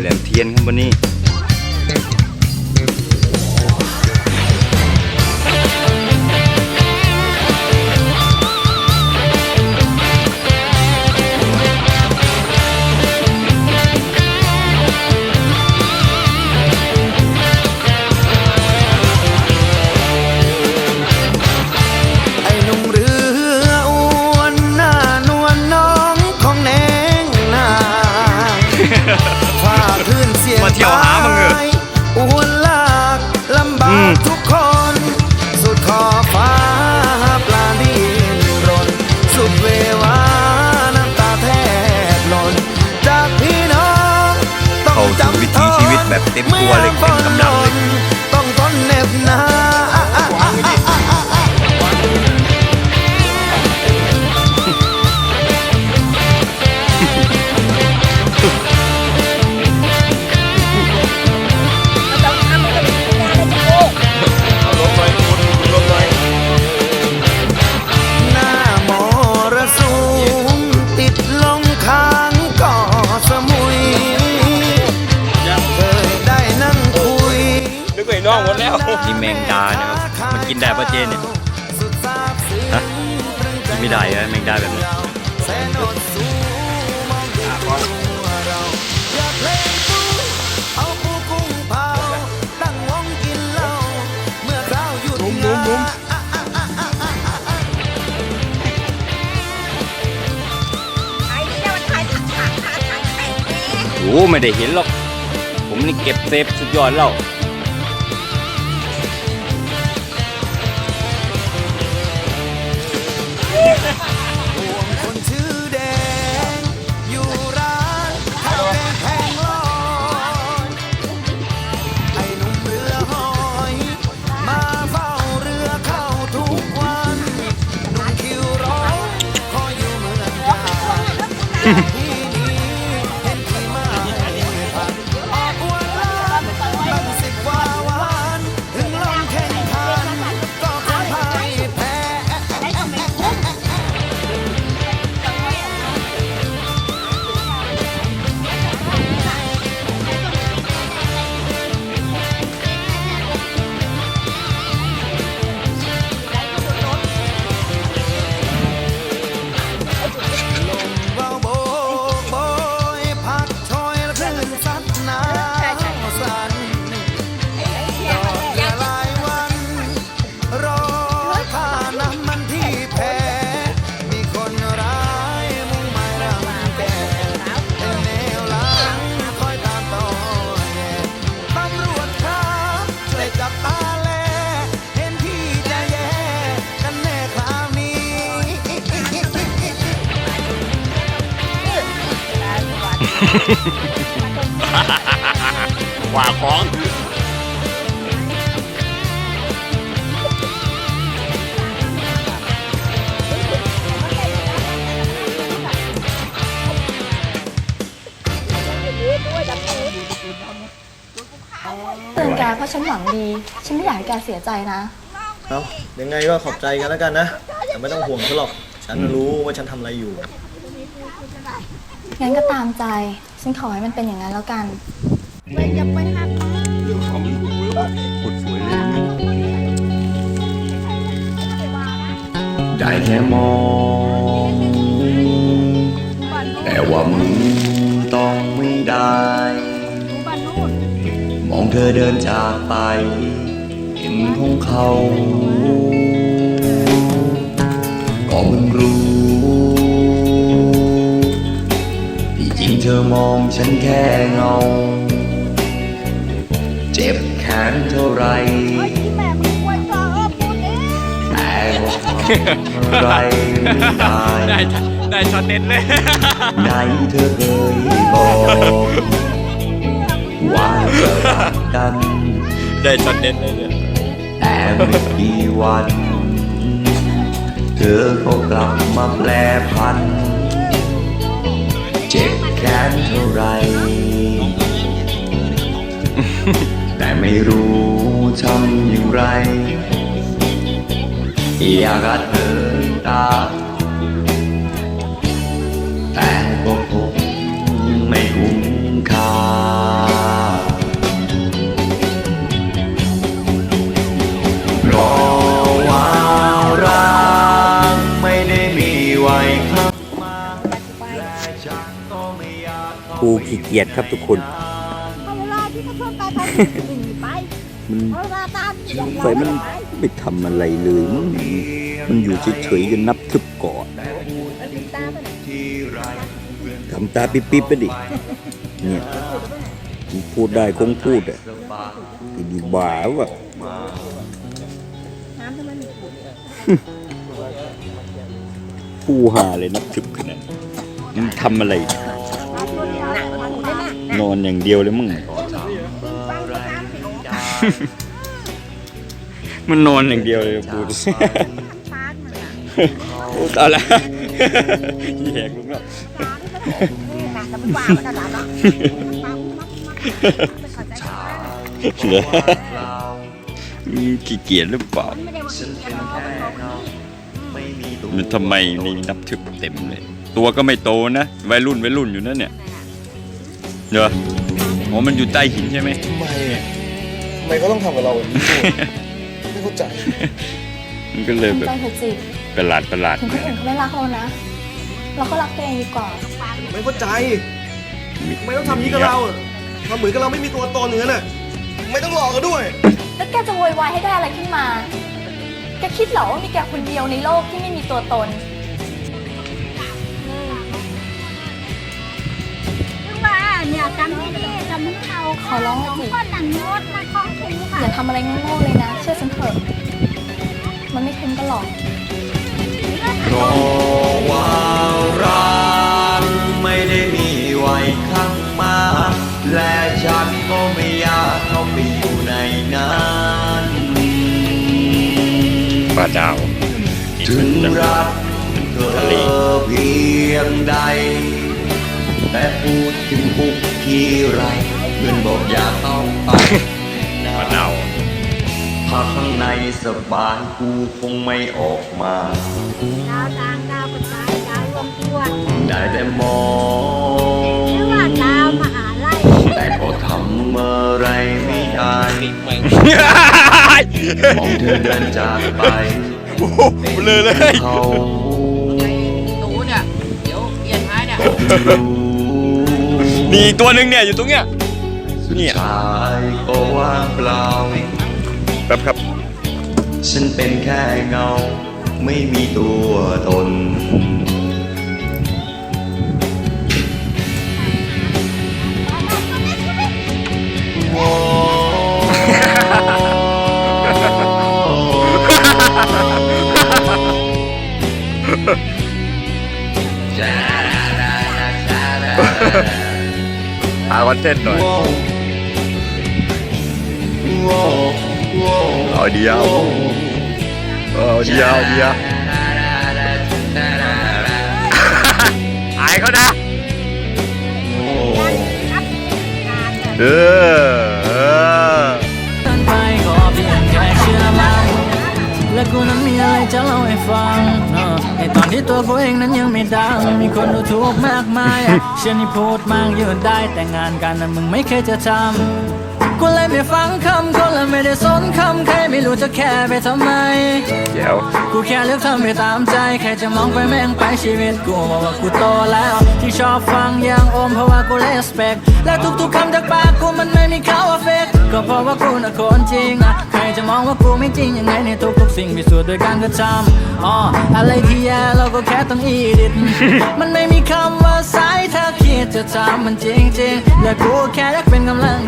แหลมเทียนครับวันนี้ ฝ่าคลื่นเสียงมาเที่ยวหามึงเหรอตายอ้วนลากลำบาอืกมทุกคน สุดขอบฟ้าปลาดินรน สุดเววาน้ำตาแทบหล่นจากพี่น้อง ต้องเข้าสู่วิถีชีวิตแบบเต็มตัวเลยเต็มกำลังเลย เจนเนี่ยสุดซาบซึ้งฮะกินไม่ได้เหรอแมงดาแบบนี้แสนอดสูมองดูตัวเราอยากเพลงตู้เอาปูกุ้งเผาตั้งวงกินเหล้าเมื่อข้าวหยุดงานโอ้ไม่ได้เห็นหรอก ผมนี่เก็บเซฟสุดยอดแล้ว ว่าของเตือนแกเพราะฉันหวังดี ฉันไม่อยากให้แกเสียใจนะ เอายังไงก็ขอบใจกันแล้วกันนะ แต่ไม่ต้องห่วงฉันหรอก ฉันรู้ว่าฉันทำอะไรอยู่ งั้นก็ตามใจ ฉันขอให้มันเป็นอย่างนั้นแล้วกันปุดสวยเลยได้แค่มอง แต่ว่ามึงต้องไม่ได้ มองเธอเดินจากไป เห็นของเขา เธอมองฉันแค่เงา เจ็บแขนเท่าไหรแต่ว่าทำอะไรไม่ได้ได้ได้ช็อตเด็ดเลยไหนเธอเคยบอกว่าจะรักกัน ได้ช็อตเด็ดเลยเนี่ยแต่ไม่กี่วัน เธอก็กลับมาแปลพัน เจ็บานเท่าไร แต่ไม่รู้ทำอย่างไร อยากเธอตา รูขี้เกียจครับทุกคน เอาเวลาที่เขาชวนไปไปวิ่งไปมันเอาเวลาตามสงสัยมันไม่ทำอะไรเลยมั้งมันอยู่เฉยๆกันนับทึบก่อนตามไปทำตาปิ๊บๆไปดิ เนี่ยมันพูดได้คงพูดอะไอ้ดีบ้าวะน้ำทำไมไม่ขุดผู้หาเลยนับถึกขนาดมันทำอะไรหนัก นอนอย่างเดียวเลยมึงฟังก็ตามสิมันนอนอย่างเดียวเลยพูดปาร์คมันอะพูดเอาละแยกลุงแล้วปาร์คนี่นะแต่มันว่ามันอะไรเนาะมันปาร์คมักมักไม่เข้าใจเหรอมึงขี้เกียจหรือเปล่าไม่ได้ว่ากินกันเราเป็นของนี่มันทำไมนี่นับถึกเต็มเลย ตัวก็ไม่โตนะวัยรุ่นวัยรุ่นอยู่นั่นเนี่ย เนอะอ๋อมันอยู่ใต้หินใช่ไหม ทำไมอะทำไมเขาต้องทำกับเราแบบนี้ด้วยไม่เข้าใจ มันก็เลยทำแบบใจเถอะจิประหลาดประหลาดถึงคนอื่นเขาไม่รักเรานะ เราก็รักตัวเองดีกว่า ไม่เข้าใจไม่ต้องทำอย่างนี้กับเราอะทำเหมือนกับเราไม่มีตัวตนอย่างนั้นน่ะไม่ต้องหลอกกันด้วย แล้วแกจะโวยวายให้ได้อะไรขึ้นมา แกคิดเหรอว่ามีแกคนเดียวในโลกที่ไม่มีตัวตน เนี่ยจำดีๆจำให้เราขอร้องสองสิ คนหนังโน้ตมาคล้องคูค่ะ อย่าทำอะไรโง่ๆเลยนะ เชื่อฉันเถอะ มันไม่คุ้มกันหรอกเพราะว่ารักไม่ได้มีไว้ข้างมา และฉันก็ไม่อยากเข้าไปอยู่ในนั้น ปลาดาวถึงรักเธอเพียงใด แต่พูดถึงคุกทีไรเพื่อนบอกอย่าเข้าไปปลาดาวถ้าข้างในสบายกูคงไม่ออกมา ดาวต่างดาวกระจายดาวรวมตัวได้แต่มองหรือว่าดาวมหาลัยแต่ก็ทำอะไรไม่ได้มองเธอเดินจากไปเลยเลย เขาตูเนี่ย เดี๋ยวเปลี่ยนท้ายเนี่ยรู้ มีอีกตัวหนึ่งเนี่ยอยู่ตรงเนี้ยสุดเนี่ยท้ายก็ว่างเปล่า แป๊บครับ ฉันเป็นแค่เงา ไม่มีตัวตน หาคอนเทนต์หน่อยเอาเดียวเอาเดียวเอาเดียวอายเขานะเออเออเดินไปขอเพียงแค่เชื่อมันและกูนั้นมีอะไรจะเล่าให้ฟังเออใน ตอนที่ตัวกูเองนั้นยังไม่ดัง มีคนดูถูกมากมายอะเชื่อนี่พูดมากยืนได้แต่งานกันนั้นมึงไม่เคยจะทำกูเลยไม่ฟังคำคนและไม่ได้สนคำใครไม่รู้จะแค่ไปทำไม เดี๋ยว กูแค่เลือกทำไปตามใจ ใครจะมองไปแม่งไปชีวิตกูบอกว่ากูโตแล้ว ที่ชอบฟังอย่างโอมเพราะว่ากูเลสเปกและทุกๆคำจากปากกูมันไม่มีเขาว่าเฟก ก็เพราะว่ากูน่ะคนจริงอะใครจะมองว่ากูไม่จริงยังไงในทุกๆสิ่งพิสูจน์ด้วยการกระทำอ๋ออะไรที่แย่เราก็แค่ต้องอีดิทมันไม่มีคำว่าสายถ้าคิดจะทำมันจริงๆและกูแค่อยากเป็นกำลัง